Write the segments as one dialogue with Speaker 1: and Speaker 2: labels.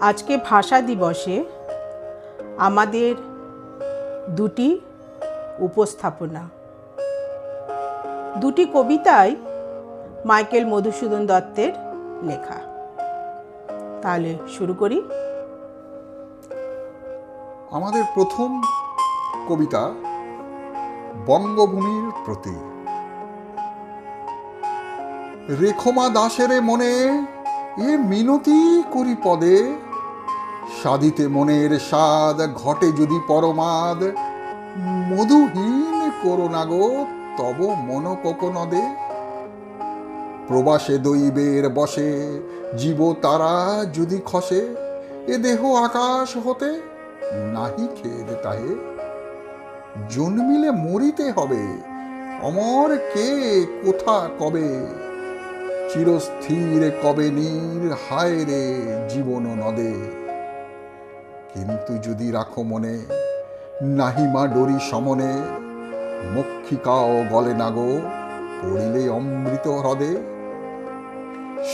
Speaker 1: আজকে ভাষা দিবসে আমাদের দুটি উপস্থাপনা। দুটি কবিতাই মাইকেল মধুসূদন দত্তের লেখা। তাহলে শুরু করি।
Speaker 2: আমাদের প্রথম কবিতা বঙ্গভূমির প্রতি রেখমা দাসের মনে এ মিনতি করি পদে। সাদিতে মনের স্বাদ ঘটে যদি পরমাদ। মধুহীন করো গো, তব মন কোকনদে প্রবাসে দৈবের বসে, জীব তারা যদি খসে, এ দেহ আকাশ হতে নাহি খেদ তাহে। জন্মিলে মরিতে হবে, অমর কে, কোথা কবে? চিরস্থির কবে নীর হায় রে জীবন নদে? কিন্তু যদি রাখো মনে নাহিমা ডরি সমনে, মক্ষিকাও গলে না গো, পড়িলে অমৃত হ্রদে।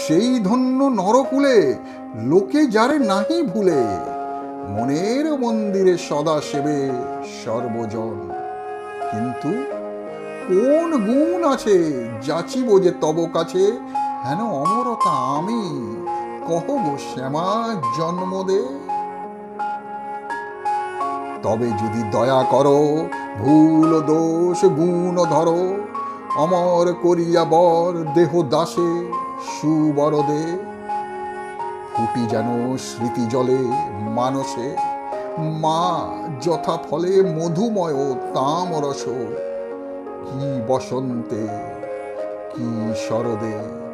Speaker 2: সেই ধন্য নরকুলে, লোকে যারে নাহি ভুলে, মনের মন্দিরে সদা সেবে সর্বজন। কিন্তু কোন গুণ আছে, যাচিব যে তব কাছে হেন অমরতা আমি? কহ গো শ্যামা জন্ম দে তবে যদি দয়া করো, ভুল দোষ গুণ ধরো, অমর করিয়া বর দেহ দাসে সুবরদে। ফুটি যেন স্মৃতি জলে মানসে, মা যথা ফলে মধুময় তামরস। কি বসন্তে, কি শরদে।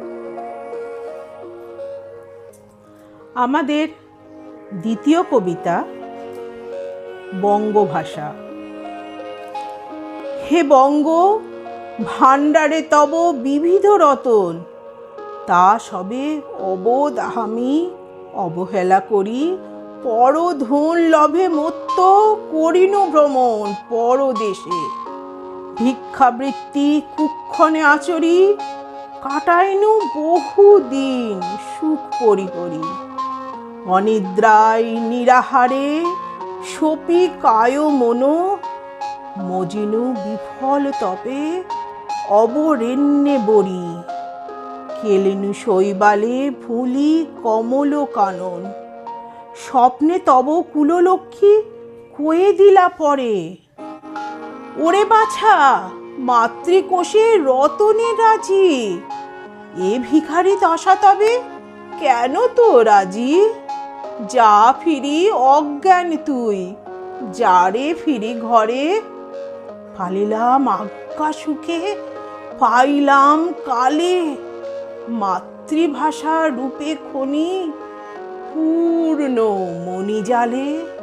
Speaker 1: আমাদের দ্বিতীয় কবিতা বঙ্গভাষা। হে বঙ্গ, ভাণ্ডারে তব বিবিধ রতন, তা সবে অবোধ আমি অবহেলা করি। পরধন লভে মত্ত করিনু ভ্রমণ, পরদেশে ভিক্ষাবৃত্তি কুক্ষণে আচরি, কাটাইনু বহু দিন সুখ পরিহরি। অনিদ্রায় নিরাহারে সপি কায় মনো, মজিনু বিফল তপে, অবরেণ্যে বরি। কেলেনু শৈবালে ফুলি কমল কানন। স্বপ্নে তব কুললক্ষ্মী কয়ে দিলা পরে। ওরে বাছা, মাতৃকোষে রতনে রাজি। এ ভিখারি দশা তবে কেন তো রাজি? যা ফিরি অজ্ঞান তুই, যারে ফিরি ঘরে? ফালিলাম আজ্ঞা সুখে পাইলাম কালে। মাতৃভাষা রূপে খনি, পূর্ণ মণিজালে।